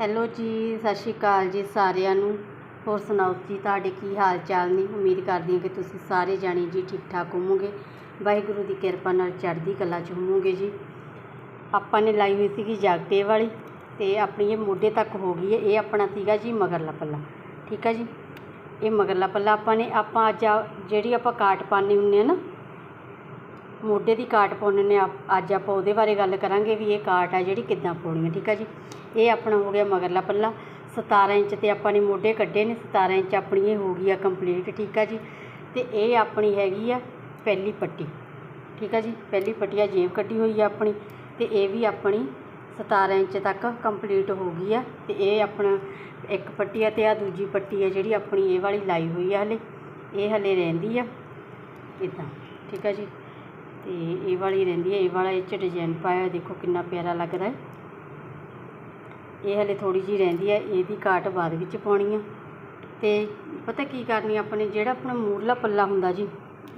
Hello ਜੀ, ਸਤਿ ਸ਼੍ਰੀ ਅਕਾਲ ਜੀ ਸਾਰਿਆਂ ਨੂੰ। ਹੋਰ ਸੁਣਾਓ ਜੀ, ਤੁਹਾਡੇ ਕੀ ਹਾਲ ਚਾਲ ਨੇ? ਉਮੀਦ ਕਰਦੀ ਹਾਂ ਕਿ ਤੁਸੀਂ ਸਾਰੇ ਜਾਣੇ ਜੀ ਠੀਕ ਠਾਕ ਹੋਵੋਗੇ। ਵਾਹਿਗੁਰੂ ਦੀ ਕਿਰਪਾ ਨਾਲ ਚੜ੍ਹਦੀ ਕਲਾ 'ਚ ਹੋਵੋਗੇ ਜੀ। ਆਪਾਂ ਨੇ ਲਾਈ ਹੋਈ ਸੀਗੀ ਜਾਗਟੇ ਵਾਲੀ ਤੇ ਆਪਣੀ ਇਹ ਮੋਢੇ ਤੱਕ ਹੋ ਗਈ ਹੈ। ਇਹ ਆਪਣਾ ਸੀਗਾ ਜੀ ਮਗਰਲਾ ਪੱਲਾ। ਠੀਕ ਹੈ ਜੀ? ਇਹ ਮਗਰਲਾ ਪੱਲਾ ਆਪਾਂ ਨੇ, ਆਪਾਂ ਅੱਜ ਆ- ਜਿਹੜੀ ਆਪਾਂ ਕਾਟ ਪਾਉਂਦੇ ਹੁੰਦੇ ਆ ਨਾ ਮੋਢੇ ਦੀ ਕਾਟ ਪਾਉਂਦੇ ਨੇ ਆਪ- ਅੱਜ ਆਪਾਂ ਉਹਦੇ ਬਾਰੇ ਗੱਲ ਕਰਾਂਗੇ ਵੀ ਇਹ ਕਾਟ ਆ ਜਿਹੜੀ ਕਿੱਦਾਂ ਪਾਉਣੀ ਹੈ ਠੀਕ ਆ ਜੀ? ਇਹ ਆਪਣਾ ਹੋ ਗਿਆ ਮਗਰਲਾ ਪੱਲਾ। 17 ਇੰਚ ਤੇ ਆਪਾਂ ਨੇ ਮੋਢੇ ਕੱਢੇ ਨੇ 17 ਇੰਚ ਆਪਣੀ ਇਹ ਹੋ ਗਈ ਆ ਕੰਪਲੀਟ ਠੀਕ ਆ ਜੀ? ਤੇ ਇਹ ਆਪਣੀ ਹੈਗੀ ਆ ਪਹਿਲੀ ਪੱਟੀ, ਠੀਕ ਆ ਜੀ? ਪਹਿਲੀ ਪੱਟੀ ਆ, ਜੇਬ ਕੱਢੀ ਹੋਈ ਆ ਆਪਣੀ। ਤੇ ਇਹ ਵੀ ਆਪਣੀ 17 ਇੰਚ ਤੱਕ ਕੰਪਲੀਟ ਹੋ ਗਈ ਆ। ਤੇ ਇਹ ਆਪਣਾ ਇੱਕ ਪੱਟੀ ਆ ਤੇ ਆ ਦੂਜੀ ਪੱਟੀ ਆ ਜਿਹੜੀ ਆਪਣੀ ਇਹ ਵਾਲੀ ਲਾਈ ਹੋਈ ਆ ਹਲੇ। ਇਹ ਹਲੇ ਰਹਿੰਦੀ ਆ। ਇਦਾਂ, ਠੀਕ ਆ ਜੀ? ਤੇ ਇਹ ਵਾਲੀ ਰਹਿੰਦੀ ਹੈ ਇਹ ਵਾਲਾ ਇਹ 'ਚ ਡਿਜ਼ਾਈਨ ਪਾਇਆ ਹੋਇਆ, ਦੇਖੋ ਕਿੰਨਾ ਪਿਆਰਾ ਲੱਗਦਾ ਹੈ। ਇਹ ਹਲੇ ਥੋੜੀ ਜਿਹੀ ਰਹਿੰਦੀ ਹੈ ਇਹਦੀ ਕਾਟ ਬਾਅਦ ਵਿੱਚ ਪਾਉਣੀ ਆ। ਤੇ ਪਤਾ ਕੀ ਕਰਨੀ ਆਪਣੇ ਜਿਹੜਾ ਆਪਣਾ ਮੂਰਲਾ ਪੱਲਾ ਹੁੰਦਾ ਜੀ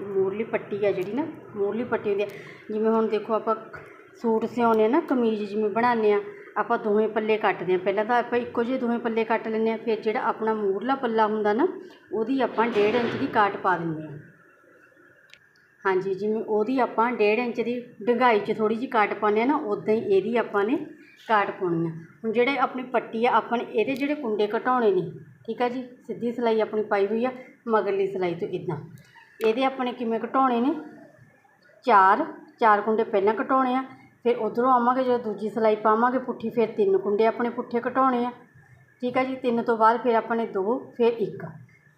ਮੂਰਲੀ ਪੱਟੀ ਆ ਜਿਹੜੀ ਨਾ ਮੂਰਲੀ ਪੱਟੀ ਹੁੰਦੀ ਆ ਜਿਵੇਂ ਹੁਣ ਦੇਖੋ ਆਪਾਂ ਸੂਟ ਸਿਉਂਦੇ ਆ ਨਾ ਕਮੀਜ਼ ਜਿਵੇਂ ਬਣਾਉਂਦੇ ਆ ਆਪਾਂ ਦੋਵੇਂ ਪੱਲੇ ਕੱਟਦੇ ਆ। ਪਹਿਲਾਂ ਤਾਂ ਆਪਾਂ ਇੱਕੋ ਜਿਹੇ ਦੋਵੇਂ ਪੱਲੇ ਕੱਟ ਲੈਂਦੇ ਆ ਫਿਰ ਜਿਹੜਾ ਆਪਣਾ ਮੂਰਲਾ ਪੱਲਾ ਹੁੰਦਾ ਨਾ ਉਹਦੀ ਆਪਾਂ 1.5 ਇੰਚ ਦੀ ਕਾਟ ਪਾ ਦਿੰਦੇ ਆ। ਹਾਂਜੀ, ਜਿਵੇਂ ਉਹਦੀ ਆਪਾਂ ਡੇਢ ਇੰਚ ਦੀ ਡੂੰਘਾਈ 'ਚ ਥੋੜ੍ਹੀ ਜਿਹੀ ਕਾਟ ਪਾਉਂਦੇ ਆ ਨਾ ਉੱਦਾਂ ਹੀ ਇਹਦੀ ਆਪਾਂ ਨੇ ਕਾਟ ਪਾਉਣੀ ਆ। ਹੁਣ ਜਿਹੜੇ ਆਪਣੀ ਪੱਟੀ ਆ, ਆਪਾਂ ਨੇ ਇਹਦੇ ਜਿਹੜੇ ਕੁੰਡੇ ਘਟਾਉਣੇ ਨੇ, ਠੀਕ ਆ ਜੀ? ਸਿੱਧੀ ਸਿਲਾਈ ਆਪਣੀ ਪਾਈ ਹੋਈ ਆ, ਮਗਰਲੀ ਸਿਲਾਈ ਤੋਂ ਇਦਾਂ ਇਹਦੇ ਆਪਣੇ ਕਿਵੇਂ ਘਟਾਉਣੇ ਨੇ? ਚਾਰ ਚਾਰ ਕੁੰਡੇ ਪਹਿਲਾਂ ਘਟਾਉਣੇ ਆ, ਫਿਰ ਉਧਰੋਂ ਆਵਾਂਗੇ, ਜਦੋਂ ਦੂਜੀ ਸਿਲਾਈ ਪਾਵਾਂਗੇ ਪੁੱਠੀ, ਫਿਰ ਤਿੰਨ ਕੁੰਡੇ ਆਪਣੇ ਪੁੱਠੇ ਘਟਾਉਣੇ ਆ। ਠੀਕ ਆ ਜੀ? ਤਿੰਨ ਤੋਂ ਬਾਅਦ ਫਿਰ ਆਪਾਂ ਨੇ ਦੋ, ਫਿਰ ਇੱਕ।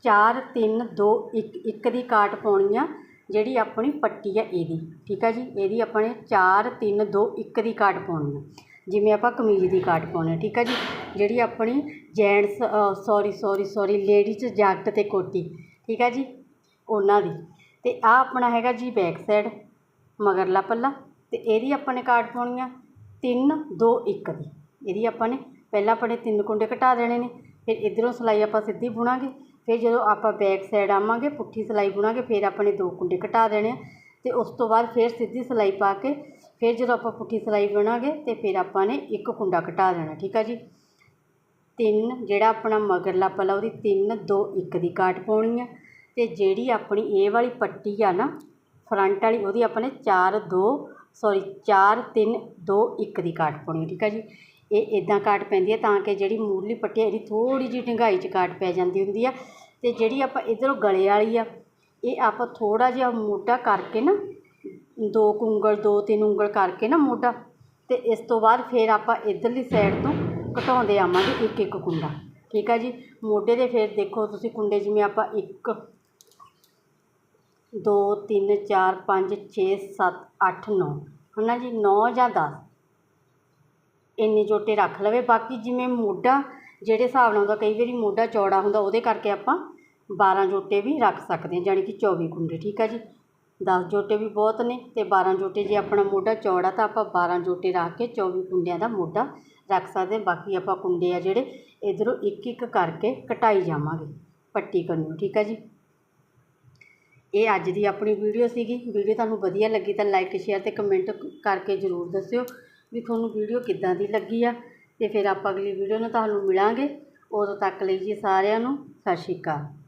ਚਾਰ, ਤਿੰਨ, ਦੋ, ਇੱਕ ਇੱਕ ਦੀ ਕਾਟ ਪਾਉਣੀ ਆ। ਜਿਹੜੀ ਆਪਣੀ ਪੱਟੀ ਆ ਇਹਦੀ, ਠੀਕ ਆ ਜੀ? ਇਹਦੀ ਆਪਾਂ ਨੇ ਚਾਰ, ਤਿੰਨ, ਦੋ, ਇੱਕ ਦੀ ਕਾਟ ਪਾਉਣੀ ਆ। ਜਿਵੇਂ ਆਪਾਂ ਕਮੀਜ਼ ਦੀ ਕਾਟ ਪਾਉਣੀ ਆ, ਠੀਕ ਆ ਜੀ? ਜਿਹੜੀ ਆਪਣੀ gents sorry sorry sorry ladies jacket ਅਤੇ ਕੋਟੀ, ਠੀਕ ਹੈ ਜੀ? ਉਹਨਾਂ ਦੀ। ਅਤੇ ਆਹ ਆਪਣਾ ਹੈਗਾ ਜੀ ਬੈਕ ਸਾਈਡ ਮਗਰਲਾ ਪੱਲਾ। ਅਤੇ ਇਹਦੀ ਆਪਾਂ ਨੇ ਕਾਟ ਪਾਉਣੀ ਆ ਤਿੰਨ, ਦੋ, ਇੱਕ ਦੀ। ਇਹਦੀ ਆਪਾਂ ਨੇ, ਪਹਿਲਾਂ ਆਪਣੇ ਤਿੰਨ ਕੁੰਡੇ ਘਟਾ ਦੇਣੇ ਨੇ, ਫਿਰ ਇਧਰੋਂ ਸਿਲਾਈ ਆਪਾਂ ਸਿੱਧੀ ਬੁਣਾਂਗੇ। ਫਿਰ ਜਦੋਂ ਆਪਾਂ ਬੈਕ ਸਾਈਡ ਆਵਾਂਗੇ ਪੁੱਠੀ ਸਿਲਾਈ ਬੁਣਾਂਗੇ ਫਿਰ ਆਪਣੇ ਦੋ ਕੁੰਡੇ ਘਟਾ ਦੇਣੇ ਆ। ਤੇ ਉਸ ਤੋਂ ਬਾਅਦ ਫਿਰ ਸਿੱਧੀ ਸਿਲਾਈ ਪਾ ਕੇ ਫਿਰ ਜਦੋਂ ਆਪਾਂ ਪੁੱਠੀ ਸਿਲਾਈ ਬੁਣਾਂਗੇ ਤੇ ਫਿਰ ਆਪਾਂ ਨੇ ਇੱਕ ਕੁੰਡਾ ਘਟਾ ਦੇਣਾ ਠੀਕ ਆ ਜੀ? ਤਿੰਨ ਜਿਹੜਾ ਆਪਣਾ ਮਗਰਲਾ ਪੱਲਾ ਉਹਦੀ ਤਿੰਨ ਦੋ ਇੱਕ ਦੀ ਕਾਟ ਪਾਉਣੀ ਆ। ਤੇ ਜਿਹੜੀ ਆਪਣੀ ਇਹ ਵਾਲੀ ਪੱਟੀ ਆ ਨਾ ਫਰੰਟ ਵਾਲੀ ਉਹਦੀ ਆਪਾਂ ਨੇ ਚਾਰ ਦੋ ਸੌਰੀ ਚਾਰ ਤਿੰਨ ਦੋ ਇੱਕ ਦੀ ਕਾਟ ਪਾਉਣੀ ਆ, ਠੀਕ ਆ ਜੀ? ਇਹ ਇੱਦਾਂ ਕਾਟ ਪੈਂਦੀ ਹੈ ਤਾਂ ਕਿ ਜਿਹੜੀ ਮੂਰਲੀ ਪੱਟੀ ਇਹਦੀ ਥੋੜ੍ਹੀ ਜਿਹੀ ਡੂੰਘਾਈ 'ਚ ਕਾਟ ਪੈ ਜਾਂਦੀ ਹੁੰਦੀ ਆ। ਅਤੇ ਜਿਹੜੀ ਆਪਾਂ ਇੱਧਰੋਂ ਗਲੇ ਵਾਲੀ ਆ, ਇਹ ਆਪਾਂ ਥੋੜ੍ਹਾ ਜਿਹਾ ਮੋਢਾ ਕਰਕੇ ਨਾ, ਦੋ ਕੁ ਉਂਗਲ, ਦੋ ਤਿੰਨ ਉਂਗਲ ਕਰਕੇ ਨਾ ਮੋਢਾ ਅਤੇ ਇਸ ਤੋਂ ਬਾਅਦ ਫਿਰ ਆਪਾਂ ਇੱਧਰਲੀ ਸਾਈਡ ਤੋਂ ਘਟਾਉਂਦੇ ਆਵਾਂਗੇ ਇੱਕ ਇੱਕ ਕੁੰਡਾ। ਠੀਕ ਆ ਜੀ? ਮੋਢੇ ਦੇ ਫਿਰ ਦੇਖੋ ਤੁਸੀਂ ਕੁੰਡੇ ਜਿਵੇਂ ਆਪਾਂ ਇੱਕ, ਦੋ, ਤਿੰਨ, ਚਾਰ, ਪੰਜ, ਛੇ, ਸੱਤ, ਅੱਠ, ਨੌ। ਹੈ ਨਾ ਜੀ? ਨੌ ਜਾਂ ਦਸ। ਇੰਨੇ ਜੋਟੇ ਰੱਖ ਲਵੇ। ਬਾਕੀ ਜਿਵੇਂ ਮੋਢਾ, ਜਿਹੜੇ ਹਿਸਾਬ ਨਾਲ ਹੁੰਦਾ, ਕਈ ਵਾਰੀ ਮੋਢਾ ਚੌੜਾ ਹੁੰਦਾ, ਉਹਦੇ ਕਰਕੇ ਆਪਾਂ 12 ਜੋਟੇ ਵੀ ਰੱਖ ਸਕਦੇ ਹਾਂ, ਜਾਣੀ ਕਿ 24 ਕੁੰਡੇ, ਠੀਕ ਆ ਜੀ? 10 ਜੋਟੇ ਵੀ ਬਹੁਤ ਨੇ ਤੇ 12 ਜੋਟੇ ਜੇ ਆਪਣਾ ਮੋਢਾ ਚੌੜਾ, ਤਾਂ ਆਪਾਂ 12 ਜੋਟੇ ਰੱਖ ਕੇ 24 ਕੁੰਡਿਆਂ ਦਾ ਮੋਢਾ ਰੱਖ ਸਕਦੇ ਬਾਕੀ ਆਪਾਂ ਕੁੰਡੇ ਆ ਜਿਹੜੇ ਇਧਰੋਂ ਇੱਕ ਇੱਕ ਕਰਕੇ ਕਟਾਈ ਜਾਵਾਂਗੇ, ਪੱਟੀ ਕਰਨੀ ਠੀਕ ਆ ਜੀ? ਇਹ ਅੱਜ ਦੀ ਆਪਣੀ ਵੀਡੀਓ ਸੀਗੀ। ਵੀਡੀਓ ਤੁਹਾਨੂੰ ਵਧੀਆ ਲੱਗੀ ਤਾਂ ਲਾਈਕ, ਸ਼ੇਅਰ ਤੇ ਕਮੈਂਟ ਕਰਕੇ ਜ਼ਰੂਰ ਦੱਸਿਓ। ਵੀ ਤੁਹਾਨੂੰ ਵੀਡੀਓ ਕਿੱਦਾਂ ਦੀ ਲੱਗੀ ਆ, ਤੇ ਫਿਰ ਆਪਾਂ ਅਗਲੀ ਵੀਡੀਓ ਨਾਲ ਤੁਹਾਨੂੰ ਮਿਲਾਂਗੇ। ਉਦੋਂ ਤੱਕ ਲਈ ਜੀ ਸਾਰਿਆਂ ਨੂੰ, ਸਤਿ ਸ਼੍ਰੀ ਅਕਾਲ।